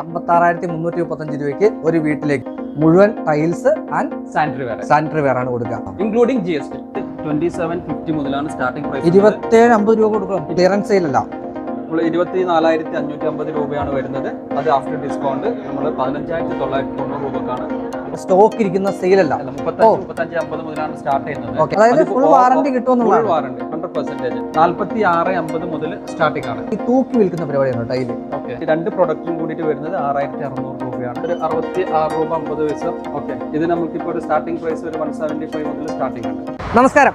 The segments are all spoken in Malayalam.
അമ്പത്തി ആറായിരത്തി മുന്നൂറ്റി മുപ്പത്തഞ്ച് രൂപയ്ക്ക് ഒരു വീട്ടിലേക്ക് മുഴുവൻ tiles and sanitary ware sanitary ware ആണ് കൊടുക്കുക. Including G S T twenty seven fifty മുതലാണ് സ്റ്റാർട്ടിംഗ് പ്രൈസ് ഇരുപത്തേഴ് അമ്പത് രൂപ കൊടുക്കണം. ക്ലിയറൻസ് സെയിലല്ല നമ്മൾ ഇരുപത്തി നാലായിരത്തി അഞ്ഞൂറ്റി അമ്പത് രൂപയാണ് വരുന്നത്. അത് ആഫ്റ്റർ ഡിസ്കൗണ്ട് നമ്മൾ പതിനഞ്ചായിരത്തി തൊള്ളായിരത്തി തൊണ്ണൂറ് രൂപക്കാണ് സ്റ്റോക്ക് ഇരിക്കുന്ന സെയിലല്ല അതായത് ഫുൾ വാറന്റി കിട്ടുമെന്നുള്ളതാണ്. വാറണ്ടി ഹൺഡ്രഡ് പെർസെന്റേജ് നാല്പത്തി ആറ് അമ്പത് മുതൽ സ്റ്റാർട്ടിംഗ് ആണ്. ഈ തൂക്കി വിൽക്കുന്ന പരിപാടിയാണ് ടൈൽ ഓക്കെ രണ്ട് പ്രൊഡക്റ്റും കൂടിയിട്ട് വരുന്നത് ആറായിരത്തി അറുന്നൂറ് രൂപയാണ്. ഒരു അറുപത്തി ആറ് രൂപ അമ്പത് പൈസ. ഓക്കെ ഇത് നമുക്കിപ്പോൾ ഒരു സ്റ്റാർട്ടിംഗ് പ്രൈസ് ഒരു വൺ സെവന്റി ഫൈവ് മുതൽ സ്റ്റാർട്ടിംഗ് ആണ്. നമസ്കാരം.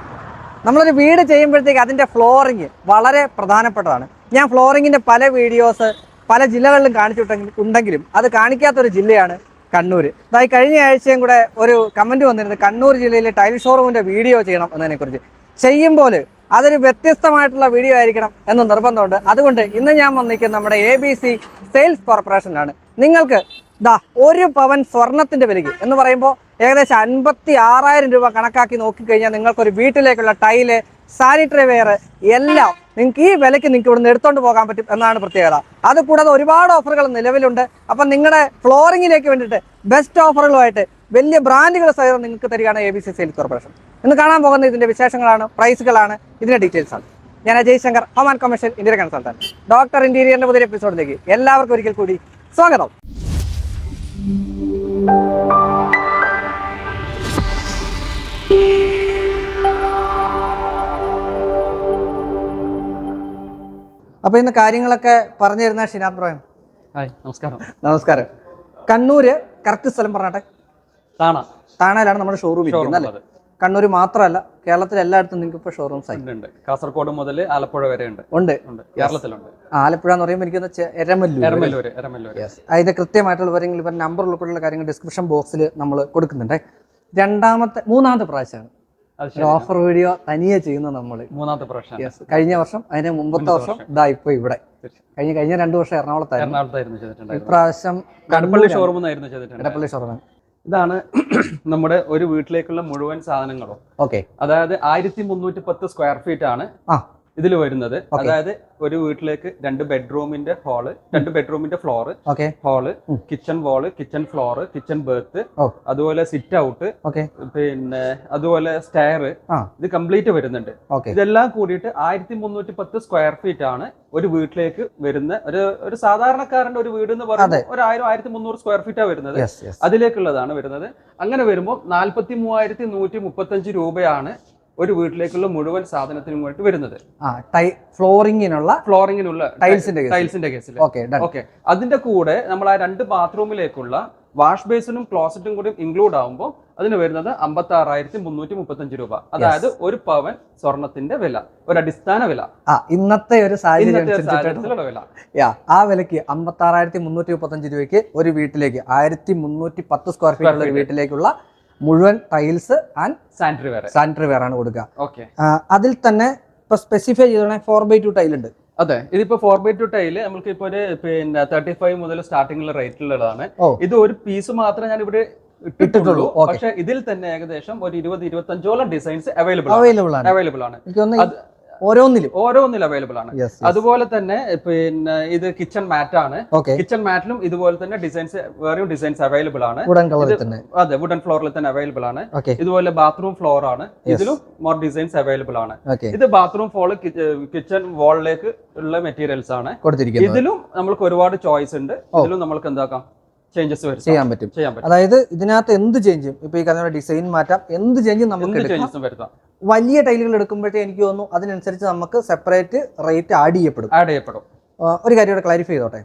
നമ്മളൊരു വീട് ചെയ്യുമ്പോഴത്തേക്ക് അതിന്റെ ഫ്ലോറിങ് വളരെ പ്രധാനപ്പെട്ടതാണ്. ഞാൻ ഫ്ലോറിങ്ങിന്റെ പല വീഡിയോസ് പല ജില്ലകളിലും കാണിച്ചിട്ടുണ്ടെങ്കിൽ ഉണ്ടെങ്കിലും അത് കാണിക്കാത്തൊരു ജില്ലയാണ് കണ്ണൂർ അതായത് കഴിഞ്ഞ ആഴ്ചയും കൂടെ ഒരു കമന്റ് വന്നിരുന്നത് കണ്ണൂർ ജില്ലയിലെ ടൈൽ ഷോറൂമിന്റെ വീഡിയോ ചെയ്യണം എന്നതിനെ കുറിച്ച് ചെയ്യുമ്പോൾ അതൊരു വ്യത്യസ്തമായിട്ടുള്ള വീഡിയോ ആയിരിക്കണം എന്ന് നിർബന്ധമുണ്ട്. അതുകൊണ്ട് ഇന്ന് ഞാൻ വന്നിരിക്കുന്നത് നമ്മുടെ എ ബി സി സെയിൽസ് കോർപ്പറേഷനിലാണ് നിങ്ങൾക്ക് ദാ ഒരു പവൻ സ്വർണത്തിന്റെ വിലയ്ക്ക് എന്ന് പറയുമ്പോൾ ഏകദേശം അൻപത്തി ആറായിരം രൂപ കണക്കാക്കി നോക്കിക്കഴിഞ്ഞാൽ നിങ്ങൾക്കൊരു വീട്ടിലേക്കുള്ള ടൈൽ സാനിറ്ററി വെയർ എല്ലാം നിങ്ങൾക്ക് ഈ വിലയ്ക്ക് നിങ്ങൾക്ക് ഇവിടുന്ന് എടുത്തോണ്ട് പോകാൻ പറ്റും എന്നാണ് പ്രത്യേകത. അത് കൂടാതെ ഒരുപാട് ഓഫറുകൾ നിലവിലുണ്ട്. അപ്പം നിങ്ങളുടെ ഫ്ലോറിങ്ങിലേക്ക് വേണ്ടിയിട്ട് ബെസ്റ്റ് ഓഫറുകളുമായിട്ട് വലിയ ബ്രാൻഡുകൾ സഹിതം നിങ്ങൾക്ക് തരികയാണ് A B C sales corporation ഇന്ന് കാണാൻ പോകുന്ന ഇതിന്റെ വിശേഷങ്ങളാണ് പ്രൈസുകളാണ് ഇതിന്റെ ഡീറ്റെയിൽസ് ആണ്. ഞാൻ Ajay Shankar home and commercial Indian consultant doctor ഇന്റീരിയറിന്റെ പുതിയ എപ്പിസോഡിലേക്ക് എല്ലാവർക്കും ഒരിക്കൽ കൂടി സ്വാഗതം. അപ്പൊ ഇന്ന് കാര്യങ്ങളൊക്കെ പറഞ്ഞു തരുന്ന ഷിനാബ് ബ്രോയം ഹായ് നമസ്കാരം. നമസ്കാരം. കണ്ണൂര് കറക്റ്റ് സ്ഥലം പറഞ്ഞാട്ടെ? താണ. താണയിലാണ് നമ്മുടെ ഷോറൂം ഇരിക്കുന്നത് അല്ലേ? കണ്ണൂർ മാത്രമല്ല കേരളത്തിൽ എല്ലായിടത്തും നിങ്ങൾക്ക് ഇപ്പോൾ ഷോറൂംസ് ഉണ്ട് കാസർഗോഡ് മുതൽ ആലപ്പുഴ വരെ ഉണ്ട്. ഉണ്ട്. കേരളത്തിലുണ്ട്. ആലപ്പുഴ എന്ന് പറയുമ്പോൾ എനിക്ക് എരമല്ലൂർ അതിന്റെ കൃത്യമായിട്ടുള്ള വിവരങ്ങൾ ഇവർ നമ്പർ ഉൾപ്പെടെയുള്ള കാര്യങ്ങൾ ഡിസ്ക്രിപ്ഷൻ ബോക്സിൽ നമ്മൾ കൊടുക്കുന്നുണ്ട്. രണ്ടാമത്തെ മൂന്നാമത്തെ പ്രാവശ്യമാണ്. ഓഫർ വീഡിയോ തനിയെ ചെയ്യുന്ന നമ്മൾ മൂന്നാമത്തെ പ്രാവശ്യം കഴിഞ്ഞ വർഷം അതിന് മുമ്പത്തെ വർഷം ഇതാ ഇപ്പൊ ഇവിടെ. കഴിഞ്ഞ കഴിഞ്ഞ രണ്ടു വർഷം എറണാകുളത്തായിരുന്നു. ഇപ്രാവശ്യം കടപ്പള്ളി ഷോറൂം എന്നായിരുന്നു ചെയ്തിട്ടുണ്ട് എടപ്പള്ളി ഷോറൂം ഇതാണ് നമ്മുടെ ഒരു വീട്ടിലേക്കുള്ള മുഴുവൻ സാധനങ്ങളും. ഓക്കെ അതായത് ആയിരത്തി മുന്നൂറ്റി പത്ത് സ്ക്വയർ ഫീറ്റ് ആണ്. ആ. ഇതിൽ വരുന്നത്. അതായത് ഒരു വീട്ടിലേക്ക് രണ്ട് ബെഡ്റൂമിന്റെ ഹാൾ രണ്ട് ബെഡ്റൂമിന്റെ floor hall. Kitchen wall kitchen floor kitchen bath അതുപോലെ സിറ്റ് ഔട്ട് പിന്നെ അതുപോലെ സ്റ്റെയർ ഇത് കംപ്ലീറ്റ് വരുന്നുണ്ട്. ഇതെല്ലാം കൂടിയിട്ട് ആയിരത്തി മുന്നൂറ്റി പത്ത് സ്ക്വയർ ഫീറ്റ് ആണ് ഒരു വീട്ടിലേക്ക് വരുന്ന ഒരു ഒരു സാധാരണക്കാരന്റെ ഒരു വീട് എന്ന് പറയുന്നത് ഒരു ആയിരം ആയിരത്തി മുന്നൂറ് സ്ക്വയർ ഫീറ്റാ വരുന്നത്. അതിലേക്കുള്ളതാണ് വരുന്നത്. അങ്ങനെ വരുമ്പോൾ നാൽപ്പത്തി മൂവായിരത്തി നൂറ്റി മുപ്പത്തഞ്ച് രൂപയാണ് ഒരു വീട്ടിലേക്കുള്ള മുഴുവൻ സാധനത്തിനും വേണ്ടി വരുന്നത്. ഫ്ലോറിംഗിനുള്ള ഫ്ലോറിംഗിനുള്ള ടൈൽസിന്റെ ടൈൽസിന്റെ കേസിൽ ഓക്കെ അതിന്റെ കൂടെ നമ്മൾ ആ രണ്ട് ബാത്റൂമിലേക്കുള്ള വാഷ് ബേസിനും ക്ലോസറ്റും കൂടി ഇൻക്ലൂഡ് ആവുമ്പോൾ അതിന് വരുന്നത് അമ്പത്തി ആറായിരത്തി മുന്നൂറ്റി മുപ്പത്തഞ്ച് രൂപ അതായത് ഒരു പവൻ സ്വർണത്തിന്റെ വില ഒരു അടിസ്ഥാന വില. ആ ഇന്നത്തെ ഒരു സാഹചര്യത്തിലുള്ള വില. ആ വിലക്ക് അമ്പത്തി ആറായിരത്തി മുന്നൂറ്റി മുപ്പത്തഞ്ച് രൂപയ്ക്ക് ഒരു വീട്ടിലേക്ക് ആയിരത്തി മുന്നൂറ്റി പത്ത് സ്ക്വയർ ഫീറ്റ് വീട്ടിലേക്കുള്ള മുഴുവൻ tiles and sanitary ware sanitary ware ആണ് കൊടുക്കുക. ഓക്കെ അതിൽ തന്നെ ഇപ്പൊ സ്പെസിഫൈ ചെയ്തോണെ ഫോർ ബൈ ടു ടൈൽ ഉണ്ട്. അതെ ഇതിപ്പോ ഫോർ ബൈ ടു ടൈൽ നമുക്ക് ഇപ്പൊ ഒരു പിന്നെ തേർട്ടി ഫൈവ് മുതൽ സ്റ്റാർട്ടിംഗിലുള്ള റേറ്റിലുള്ളതാണ് ഉള്ളതാണ് ഇത് ഒരു പീസ് മാത്രമേ ഞാൻ ഇവിടെ ഇട്ടിട്ടുള്ളൂ. പക്ഷെ ഇതിൽ തന്നെ ഏകദേശം ഒരു ഇരുപത് ഇരുപത്തഞ്ചോളം ഡിസൈൻസ് അവൈലബിൾ അവൈലബിൾ ആണ്. അവൈലബിൾ ആണ്. അത് ഓരോന്നിലും അവൈലബിൾ ആണ്. അതുപോലെ തന്നെ പിന്നെ ഇത് കിച്ചൺ മാറ്റ് ആണ്. കിച്ചൺ മാറ്റിലും ഇതുപോലെ തന്നെ ഡിസൈൻസ് വേറെയും ഡിസൈൻസ് അവൈലബിൾ ആണ്. കളറിൽ തന്നെ. അതെ വുഡൻ ഫ്ലോറിൽ തന്നെ അവൈലബിൾ ആണ്. ഇതുപോലെ ബാത്റൂം ഫ്ലോർ ആണ്. ഇതിലും മോർ ഡിസൈൻസ് അവൈലബിൾ ആണ്. ഇത് ബാത്റൂം ഫ്ലോർ കിച്ചൺ വാളിലേക്ക് ഉള്ള മെറ്റീരിയൽസ് ആണ്. ഇതിലും നമ്മൾക്ക് ഒരുപാട് ചോയ്സ് ഉണ്ട്. ഇതിലും നമ്മൾക്ക് എന്താക്കാം? ചേഞ്ചസ് വരും ചെയ്യാൻ പറ്റും. ചെയ്യാൻ പറ്റും. അതായത് ഇതിനകത്ത് എന്ത് ചേഞ്ചും ഇപ്പൊ ഈ കഥയുടെ ഡിസൈൻ മാറ്റാം. എന്ത് ചേഞ്ചും നമുക്ക് ചേഞ്ചസും വരുത്താം. വലിയ ടൈലുകൾ എടുക്കുമ്പോഴത്തേ എനിക്ക് തോന്നുന്നു അതിനനുസരിച്ച് നമുക്ക് സെപ്പറേറ്റ് റേറ്റ് ആഡ് ചെയ്യപ്പെടും. ആഡ് ചെയ്യപ്പെടും. ഒരു കാര്യം ഇവിടെ ക്ലാരിഫൈ ചെയ്തോട്ടെ?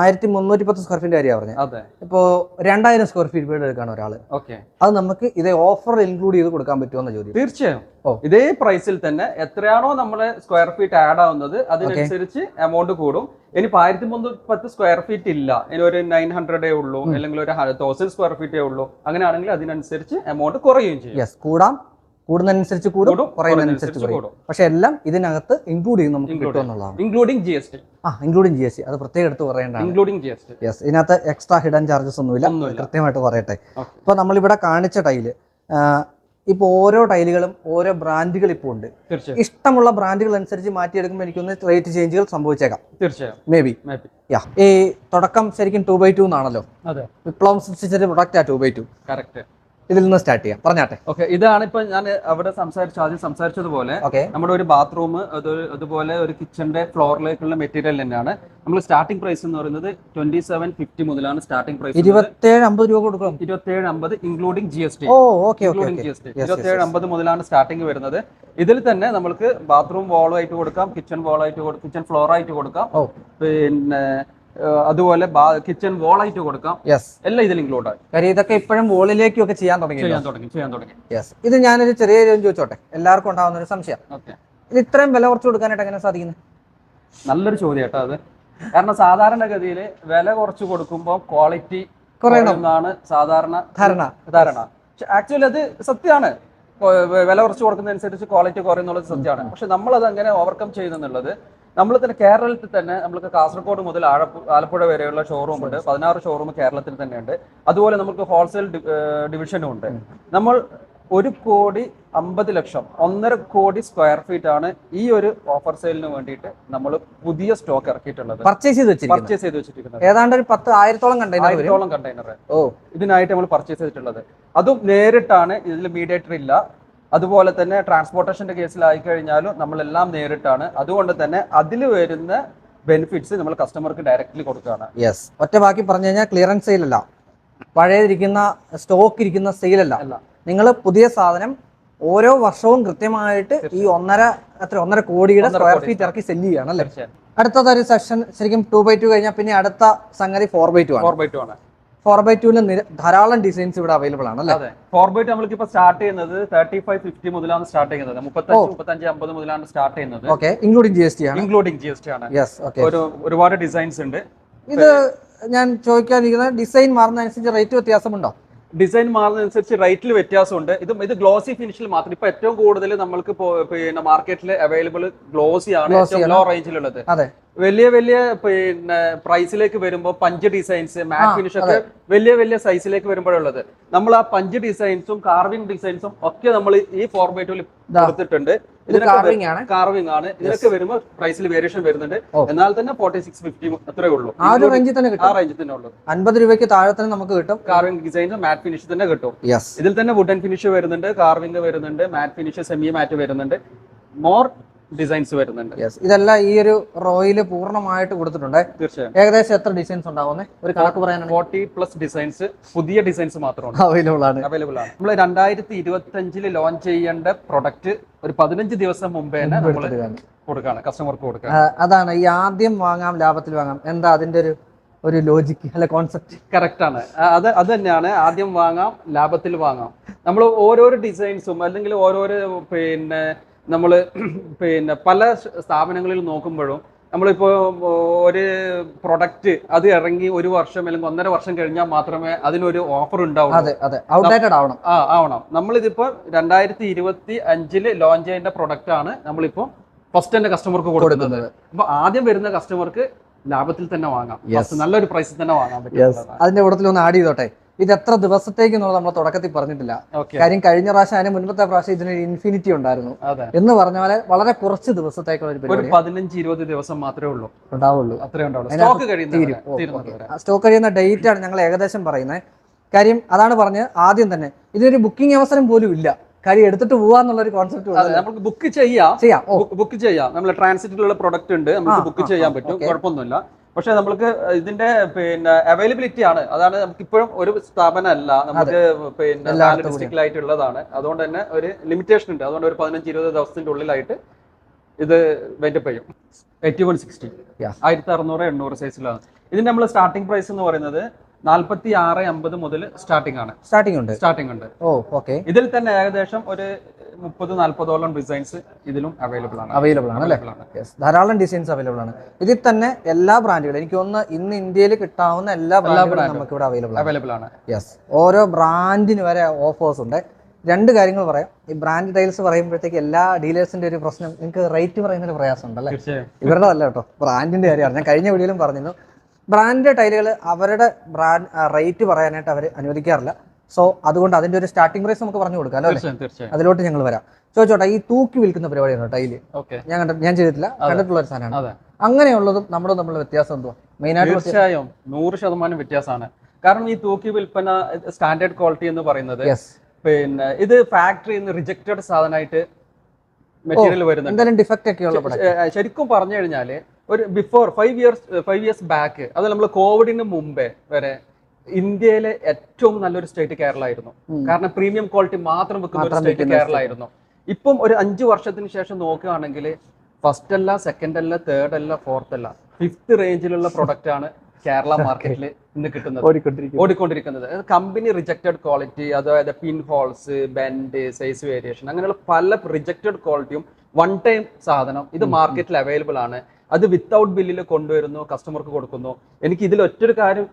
ആയിരത്തി മുന്നൂറ്റി പത്ത് സ്ക്വയർ ഫീറ്റ് കാര്യം പറഞ്ഞത്. ഇപ്പോ രണ്ടായിരം സ്ക്വയർ ഫീറ്റ് വീട് എടുക്കാണ് ഒരാൾ ഓക്കെ അത് നമുക്ക് ഇതേ ഓഫർ ഇൻക്ലൂഡ് ചെയ്ത് കൊടുക്കാൻ പറ്റുമെന്ന ചോദ്യം. തീർച്ചയായും. ഇതേ പ്രൈസിൽ തന്നെ എത്രയാണോ നമ്മളെ സ്ക്വയർ ഫീറ്റ് ആഡ് ആവുന്നത് അതിനനുസരിച്ച് എമൗണ്ട് കൂടും. ഇനി ആയിരത്തി മുന്നൂറ്റി പത്ത് സ്ക്വയർ ഫീറ്റ് ഇല്ല. ഇനി ഒരു നയൻ ഹൺഡ്രഡേ ഉള്ളൂ. അല്ലെങ്കിൽ ഒരു തൗസൻഡ് സ്ക്വയർ ഫീറ്റേ ഉള്ളൂ. അങ്ങനെയാണെങ്കിൽ അതിനനുസരിച്ച് എമൗണ്ട് കുറയുകയും ചെയ്യും. കൂടാം. കൂടുന്നതിനനുസരിച്ച് കൂടും കുറയുന്നതിനനുസരിച്ച് കുറയുന്നതനുസരിച്ച് കുറയും. പക്ഷെ എല്ലാം ഇതിനകത്ത് ഇൻക്ലൂഡ് ചെയ്യും നമുക്ക് കിട്ടും എന്നുള്ളതാണ്. ഇൻക്ലൂഡിംഗ് ജി എസ് ടി ആ ഇൻക്ലൂഡിംഗ് ജി എസ് ടി അത് പ്രത്യേകം എടുത്ത് പറയേണ്ടതാണ്. Including G S T yes ഇതിനകത്ത് എക്സ്ട്രാ ഹിഡൻ ചാർജസ് ഒന്നുമില്ല. കൃത്യമായിട്ട് പറയട്ടെ. ഇപ്പോൾ നമ്മളിവിടെ കാണിച്ച ടൈൽ ഇപ്പോൾ ഓരോ ടൈലുകളും ഓരോ ബ്രാൻഡുകൾ ഇപ്പോൾ ഉണ്ട്. ഇഷ്ടമുള്ള ബ്രാൻഡുകൾ അനുസരിച്ച് മാറ്റിയെടുക്കുമ്പോൾ എനിക്കൊന്ന് റേറ്റ് ചേഞ്ചുകൾ സംഭവിച്ചേക്കാം. തീർച്ചയായും. മേ ബി യാ ഈ തുടക്കം ശരിക്കും ടു ബൈ ടു എന്നാണല്ലോ. വിപ്ലവം സൃഷ്ടിച്ചൊരു പ്രൊഡക്റ്റാ ടു ബൈ ടു കറക്റ്റ് ഇതിൽ നിന്ന് സ്റ്റാർട്ട് ചെയ്യാം. പറഞ്ഞാട്ടെ. ഓക്കെ ഇതാണ് ഇപ്പൊ ഞാൻ അവിടെ സംസാരിച്ചു ആദ്യം സംസാരിച്ചതുപോലെ നമ്മുടെ ഒരു ബാത്റൂം അതുപോലെ ഒരു കിച്ചന്റെ ഫ്ലോറിലേക്കുള്ള മെറ്റീരിയൽ തന്നെയാണ്. നമ്മൾ സ്റ്റാർട്ടിംഗ് പ്രൈസ് എന്ന് പറയുന്നത് ട്വന്റി സെവൻ ഫിഫ്റ്റി മുതലാണ് സ്റ്റാർട്ടിംഗ് പ്രൈസ് ഇരുപത്തേഴ് അമ്പത് രൂപ കൊടുക്കണം. ഇരുപത്തേഴ് അമ്പത് including G S T including G S T ഇരുപത്തേഴ് അമ്പത് മുതലാണ് സ്റ്റാർട്ടിംഗ് വരുന്നത്. ഇതിൽ തന്നെ നമുക്ക് ബാത്റൂം വാളായിട്ട് കൊടുക്കാം കിച്ചൺ വാളായിട്ട് ആയിട്ട് കൊടുക്കാം കിച്ചൺ ഫ്ലോർ ആയിട്ട് കൊടുക്കാം. പിന്നെ അതുപോലെ കിച്ചൺ വോൾ ആയിട്ട് കൊടുക്കാം. യെസ് എല്ലാം ഇതിൽ ഇൻക്ലൂഡ് ആയി. കാര്യം ഇതൊക്കെ ഇപ്പോഴും വോളിലേക്കും ഒക്കെ ചെയ്യാൻ തുടങ്ങി ചെയ്യാൻ തുടങ്ങി ചെയ്യാൻ തുടങ്ങി. യെസ് ഇത് ഞാനൊരു ചെറിയ കാര്യം ചോദിച്ചോട്ടെ? എല്ലാവർക്കും ഉണ്ടാവുന്ന ഒരു സംശയം. ഇത് ഇത്രയും വില കുറച്ച് കൊടുക്കാനായിട്ട് എങ്ങനെ സാധിക്കുന്നത് നല്ലൊരു ചോദ്യം കേട്ടോ അത്. കാരണം സാധാരണഗതിയിൽ വില കുറച്ച് കൊടുക്കുമ്പോൾ ക്വാളിറ്റി കുറയണമെന്നാണ് കുറയുന്നതാണ് സാധാരണ ധാരണ. ധാരണ. ആക്ച്വലി അത് സത്യമാണ്. വില കുറച്ച് കൊടുക്കുന്നതനുസരിച്ച് ക്വാളിറ്റി കുറയുന്നുള്ളത് സത്യമാണ്. പക്ഷെ നമ്മളത് അങ്ങനെ ഓവർകം ചെയ്യുന്നുള്ളത് നമ്മൾ തന്നെ കേരളത്തിൽ തന്നെ നമ്മൾക്ക് കാസർഗോഡ് മുതൽ ആലപ്പുഴ വരെയുള്ള ഷോറൂം ഉണ്ട്. പതിനാറ് ഷോറൂം കേരളത്തിൽ തന്നെയുണ്ട്. അതുപോലെ നമുക്ക് ഹോൾസെയിൽ ഡിവിഷനും ഉണ്ട്. നമ്മൾ ഒരു കോടി അമ്പത് ലക്ഷം ഒന്നര കോടി സ്ക്വയർ ഫീറ്റ് ആണ് ഈ ഒരു ഓഫർ സെയിലിന് വേണ്ടിയിട്ട് നമ്മൾ പുതിയ സ്റ്റോക്ക് ഇറക്കിയിട്ടുള്ളത്. പർച്ചേസ് ചെയ്ത് പർച്ചേസ് ചെയ്ത് വെച്ചിരിക്കുന്നത്. ഏതാണ്ട് ഒരു പത്ത് ആയിരത്തോളം കണ്ടെയ്നർ ആയിരത്തോളം കണ്ടെയ്നർ ഓ ഇതിനായിട്ട് നമ്മൾ പർച്ചേസ് ചെയ്തിട്ടുള്ളത്. അതും നേരിട്ടാണ് ഇതിൽ മീഡിയേറ്റർ ഇല്ല. അതുപോലെ തന്നെ ട്രാൻസ്പോർട്ടേഷന്റെ കേസിലായി കഴിഞ്ഞാലും നമ്മളെല്ലാം നേരിട്ടാണ്. അതുകൊണ്ട് തന്നെ അതിൽ വരുന്ന ബെനിഫിറ്റ്സ് നമ്മൾ കസ്റ്റമർക്ക് ഡയറക്റ്റ്ലി കൊടുക്കുകയാണ്. യെസ് ഒറ്റ ബാക്കി പറഞ്ഞു കഴിഞ്ഞാൽ ക്ലിയറൻസ് സെയിലല്ല പഴയതിരിക്കുന്ന സ്റ്റോക്ക് ഇരിക്കുന്ന സെയിലല്ല അല്ല. നിങ്ങൾ പുതിയ സാധനം ഓരോ വർഷവും കൃത്യമായിട്ട് ഈ ഒന്നര എത്ര ഒന്നര കോടിയുടെ സ്ക്വയർ ഫീറ്റ് ഇറക്കി സെല്ല് ചെയ്യാണ് അല്ലേ? അടുത്തതൊരു സെക്ഷൻ ശരിക്കും ടു ബൈ ടു കഴിഞ്ഞാൽ പിന്നെ അടുത്ത സംഗതി ഫോർ ബൈ ടു ആണ്. ഫോർ ബൈ ടു ആണ്. ഫോർ ബൈ ടുവിന്റെ ധാരാളം ഡിസൈൻസ് ഇവിടെ അവൈലബിൾ ആണ് അല്ലേ? ഫോർ ബൈ ടു നമ്മൾക്ക് ഇപ്പൊ സ്റ്റാർട്ട് ചെയ്യുന്നത് തേർട്ടി ഫൈവ് ഫിഫ്റ്റി മുതലാണ് സ്റ്റാർട്ട് ചെയ്യുന്നത്. മുപ്പത്തഞ്ച് മുപ്പത്തഞ്ച് അമ്പത് മുതലാണ് സ്റ്റാർട്ട് ചെയ്യുന്നത്. Okay including G S T ആണ്. ഇൻക്ലൂഡിംഗ് ജി എസ് ടി ആണ്. യെസ് ഓക്കെ ഒരു ഒരുപാട് ഡിസൈൻസ് ഉണ്ട്. ഇത് ഞാൻ ചോദിക്കാനിരിക്കുന്നത് ഡിസൈൻ മാറുന്നതനുസരിച്ച് റേറ്റ് വ്യത്യാസമുണ്ടോ? ഡിസൈൻ മാറുന്നതനുസരിച്ച് റേറ്റിൽ വ്യത്യാസമുണ്ട്. ഇത് ഇത് ഗ്ലോസി ഫിനിഷിൽ മാത്രം. ഇപ്പൊ ഏറ്റവും കൂടുതൽ നമ്മൾക്ക് പിന്നെ മാർക്കറ്റിൽ അവൈലബിൾ ഗ്ലോസി ആണ് ഏറ്റവും. ലോ റേഞ്ചിലുള്ളത് വലിയ വലിയ പിന്നെ പ്രൈസിലേക്ക് വരുമ്പോൾ പഞ്ച് ഡിസൈൻസ് മാറ്റ് ഫിനിഷ് ഒക്കെ വലിയ വലിയ സൈസിലേക്ക് വരുമ്പോഴുള്ളത് നമ്മൾ ആ പഞ്ച് ഡിസൈൻസും കാർവിംഗ് ഡിസൈൻസും ഒക്കെ നമ്മൾ ഈ ഫോർമാറ്റിൽ കൊടുത്തിട്ടുണ്ട്. കാർവിംഗ് ആണ്. കാർവിംഗ് ആണ്. ഇതിനൊക്കെ വരുമ്പോൾ പ്രൈസിൽ വേരിയേഷൻ വരുന്നുണ്ട്. എന്നാൽ തന്നെ ഫോർട്ടി സിക്സ് ഫിഫ്റ്റി അത്രേ ഉള്ളൂ. ആ ഒരു റേഞ്ചിൽ തന്നെ ആ റേഞ്ചിൽ തന്നെ ഉള്ളൂ. അൻപത് രൂപയ്ക്ക് താഴെ തന്നെ നമുക്ക് കിട്ടും. കാർവിംഗ് ഡിസൈൻസ് മാറ്റ് ഫിനിഷ് തന്നെ കിട്ടും. ഇതിൽ തന്നെ വുഡൻ ഫിനിഷ് വരുന്നുണ്ട് കാർവിംഗ് വരുന്നുണ്ട് മാറ്റ് ഫിനിഷ് സെമി മാറ്റ് വരുന്നുണ്ട്. മോർ ഡിസൈൻസ് വരുന്നുണ്ട്. ഇതെല്ലാം ഈ ഒരു റോയിൽ പൂർണമായിട്ട് കൊടുത്തിട്ടുണ്ട്. തീർച്ചയായും. ഏകദേശം എത്ര ഡിസൈൻസ് ഉണ്ടാവുന്നേ ഒരു കണക്ക് പറയാനാണ് ഫോർട്ടി പ്ലസ് ഡിസൈൻസ് പുതിയ ഡിസൈൻസ് മാത്രമാണ് അവൈലബിൾ ആണ്. അവൈലബിൾ ആണ്. നമ്മൾ രണ്ടായിരത്തി ഇരുപത്തി അഞ്ചിൽ ലോഞ്ച് ചെയ്യേണ്ട പ്രൊഡക്റ്റ് ഒരു പതിനഞ്ച് ദിവസം മുമ്പേ തന്നെ നമ്മൾ. കൊടുക്കാണ് കസ്റ്റമർക്ക് കൊടുക്കുക അതാണ്. ഈ ആദ്യം വാങ്ങാം ലാഭത്തിൽ വാങ്ങാം. എന്താ അതിന്റെ ഒരു ഒരു ലോജിക്ക് അല്ല കോൺസെപ്റ്റ് കറക്റ്റ് ആണ്. അത് അത് തന്നെയാണ്. ആദ്യം വാങ്ങാം ലാഭത്തിൽ വാങ്ങാം. നമ്മൾ ഓരോരോ ഡിസൈൻസും അല്ലെങ്കിൽ ഓരോരോ പിന്നെ നമ്മൾ പിന്നെ പല സ്ഥാപനങ്ങളിൽ നോക്കുമ്പോഴും നമ്മളിപ്പോൾ ഒരു പ്രൊഡക്റ്റ് അത് ഇറങ്ങി ഒരു വർഷം അല്ലെങ്കിൽ ഒന്നര വർഷം കഴിഞ്ഞാൽ മാത്രമേ അതിനൊരു ഓഫർ ഉണ്ടാവൂ അതെ അതെ. ഔട്ട്ഡേറ്റഡ് ആവണം. ആ ആവണം. നമ്മളിതിപ്പോൾ രണ്ടായിരത്തി ഇരുപത്തി അഞ്ചിൽ ലോഞ്ച് ചെയ്യേണ്ട പ്രൊഡക്റ്റ് ആണ് നമ്മളിപ്പോൾ ഫസ്റ്റ് തന്നെ കസ്റ്റമർക്ക് കൊടുക്കുന്നത്. കൊടുക്കുന്നത്. അപ്പൊ ആദ്യം വരുന്ന കസ്റ്റമർക്ക് ലാഭത്തിൽ തന്നെ വാങ്ങാം. നല്ലൊരു പ്രൈസിൽ തന്നെ വാങ്ങാൻ പറ്റും. അതിന്റെ കൂടത്തിൽ ഒന്ന് ആഡ് ചെയ്തോട്ടെ. ഇത് എത്ര ദിവസത്തേക്ക് എന്നുള്ളത് നമ്മൾ തുടക്കത്തിൽ പറഞ്ഞിട്ടില്ല. കാര്യം കഴിഞ്ഞ പ്രാവശ്യം അതിന് മുൻപത്തെ പ്രാവശ്യം ഇതിനൊരു ഇൻഫിനിറ്റി ഉണ്ടായിരുന്നു. എന്ന് പറഞ്ഞ പോലെ വളരെ കുറച്ച് ദിവസത്തേക്കുള്ള ഒരു പരിപാടി. പതിനഞ്ച് ഇരുപത് ദിവസം മാത്രമേ ഉള്ളൂ. ഉണ്ടാവുള്ളൂ. അത്രേ ഉണ്ടാവുള്ളൂ. സ്റ്റോക്ക് കഴിയുന്ന ഡേറ്റ് ആണ് ഞങ്ങൾ ഏകദേശം പറയുന്നത്. കാര്യം അതാണ് പറഞ്ഞത് ആദ്യം തന്നെ. ഇതിനൊരു ബുക്കിംഗ് അവസരം പോലും ഇല്ല. കാര്യം എടുത്തിട്ട് പോവാന്നുള്ള ഒരു കോൺസെപ്റ്റ് നമുക്ക് ബുക്ക് ചെയ്യാം. ചെയ്യാം. ബുക്ക് ചെയ്യാം. നമ്മൾ ട്രാൻസിറ്റിലുള്ള പ്രൊഡക്റ്റ് ഉണ്ട്. നമുക്ക് ബുക്ക് ചെയ്യാൻ പറ്റും. കുഴപ്പമൊന്നുമില്ല. പക്ഷെ നമ്മൾക്ക് ഇതിന്റെ പിന്നെ അവൈലബിലിറ്റി ആണ്. അതാണ് നമുക്ക് ഇപ്പോഴും ഒരു സ്ഥാപനം അല്ല നമുക്ക് പിന്നെ ആയിട്ടുള്ളതാണ് അതുകൊണ്ട് തന്നെ ഒരു ലിമിറ്റേഷൻ ഉണ്ട്. അതുകൊണ്ട് ഒരു പതിനഞ്ച് ഇരുപത് ദിവസത്തിന്റെ ഉള്ളിലായിട്ട് ഇത് വെയിറ്റപ്പ് ചെയ്യും. Eighty one sixty. ആയിരത്തി അറുന്നൂറ് എണ്ണൂറ് സൈസിലാണ് ഇതിന്റെ നമ്മൾ സ്റ്റാർട്ടിംഗ് പ്രൈസ് എന്ന് പറയുന്നത് നാല്പത്തി ആറ് അമ്പത് മുതൽ സ്റ്റാർട്ടിംഗ് ആണ്. സ്റ്റാർട്ടിംഗ് ഉണ്ട്. സ്റ്റാർട്ടിംഗ് ഉണ്ട്. ഓ ഓക്കെ ഇതിൽ തന്നെ ഏകദേശം ഒരു മുപ്പത് നാൽപ്പതോളം ഡിസൈൻസ് ഇതിലും അവൈലബിൾ ആണ്. അവൈലബിൾ ആണ് അല്ലേ? ധാരാളം ഡിസൈൻസ് അവൈലബിൾ ആണ്. ഇതിൽ തന്നെ എല്ലാ ബ്രാൻഡുകളും എനിക്ക് ഒന്ന് ഇന്ന് ഇന്ത്യയിൽ കിട്ടാവുന്ന എല്ലാ ബ്രാൻഡുകളും നമുക്ക് ഇവിടെ അവൈലബിൾ ആണ്. അവൈലബിൾ ആണ്. യെസ് ഓരോ ബ്രാൻഡിന് വരെ ഓഫേഴ്സ് ഉണ്ട്. രണ്ട് കാര്യങ്ങൾ പറയാം. ഈ ബ്രാൻഡ് ടൈൽസ് പറയുമ്പോഴത്തേക്ക് എല്ലാ ഡീലേഴ്സിന്റെ ഒരു പ്രശ്നം നിങ്ങൾക്ക് റേറ്റ് പറയുന്നതിന് ഒരു പ്രയാസം ഉണ്ടല്ലേ തീർച്ചയായും. ഇവരുടെ അല്ല കേട്ടോ. ബ്രാൻഡിന്റെ കാര്യമാണ് ഞാൻ കഴിഞ്ഞ വീഡിയോയിലും പറഞ്ഞിരുന്നു. ബ്രാൻഡ് ടൈലുകൾ അവരുടെ ബ്രാൻഡ് റേറ്റ് പറയാനായിട്ട് അവർ അനുവദിക്കാറില്ല. സോ അതുകൊണ്ട് അതിന്റെ ഒരു സ്റ്റാർട്ടിംഗ് പ്രൈസ് നമുക്ക് പറഞ്ഞു കൊടുക്കാം അല്ലേ? അതിലോട്ട് ഞങ്ങൾ വരാം. ചോദിച്ചോട്ടെ ഈ തൂക്കി വിൽക്കുന്ന പരിപാടിയാണ് ടൈൽ? ഞാൻ കണ്ട ഞാൻ ചെയ്തിട്ടില്ല. കണ്ടിട്ടുള്ള ഒരു സാധനമാണ്. അങ്ങനെയുള്ളതും നമ്മുടെ തമ്മിലുള്ള വ്യത്യാസം എന്തുവാ? മെയിൻ ആയിട്ട് തീർച്ചയായും നൂറ് ശതമാനം വ്യത്യാസമാണ്. കാരണം ഈ തൂക്കി വിൽപ്പന സ്റ്റാൻഡേർഡ് ക്വാളിറ്റി എന്ന് പറയുന്നത് പിന്നെ ഇത് ഫാക്ടറിയിൽ നിന്ന് റിജക്റ്റഡ് സാധനമായിട്ട് മെറ്റീരിയൽ വരുന്നുണ്ട്. ശരിക്കും പറഞ്ഞു കഴിഞ്ഞാൽ ഒരു before five years five years back അത് നമ്മൾ കോവിഡിന് മുമ്പേ വരെ ഇന്ത്യയിലെ ഏറ്റവും നല്ലൊരു സ്റ്റേറ്റ് കേരള ആയിരുന്നു കാരണം പ്രീമിയം ക്വാളിറ്റി മാത്രം വെക്കുന്ന ഒരു സ്റ്റേറ്റ് കേരള ആയിരുന്നു ഇപ്പം ഒരു അഞ്ചു വർഷത്തിന് ശേഷം നോക്കുകയാണെങ്കിൽ ഫസ്റ്റ് അല്ല സെക്കൻഡ് അല്ല തേർഡ് അല്ല ഫോർത്ത് അല്ല ഫിഫ്ത്ത് റേഞ്ചിലുള്ള പ്രൊഡക്റ്റ് ആണ് കേരള മാർക്കറ്റിൽ ഇന്ന് കിട്ടുന്നത്. ഓടിക്കൊണ്ടിരിക്കും ഓടിക്കൊണ്ടിരിക്കുന്നത്. കമ്പനി റിജക്റ്റഡ് ക്വാളിറ്റി അതായത് pin holes bend size variation അങ്ങനെയുള്ള പല റിജക്റ്റഡ് ക്വാളിറ്റിയും വൺ ടൈം സാധനം ഇത് മാർക്കറ്റിൽ അവൈലബിൾ ആണ്. അത് വിത്തൗട്ട് ബില്ലിൽ കൊണ്ടുവരുന്നു കസ്റ്റമർക്ക് കൊടുക്കുന്നു. എനിക്ക് ഇതിൽ ഒറ്റൊരു കാര്യം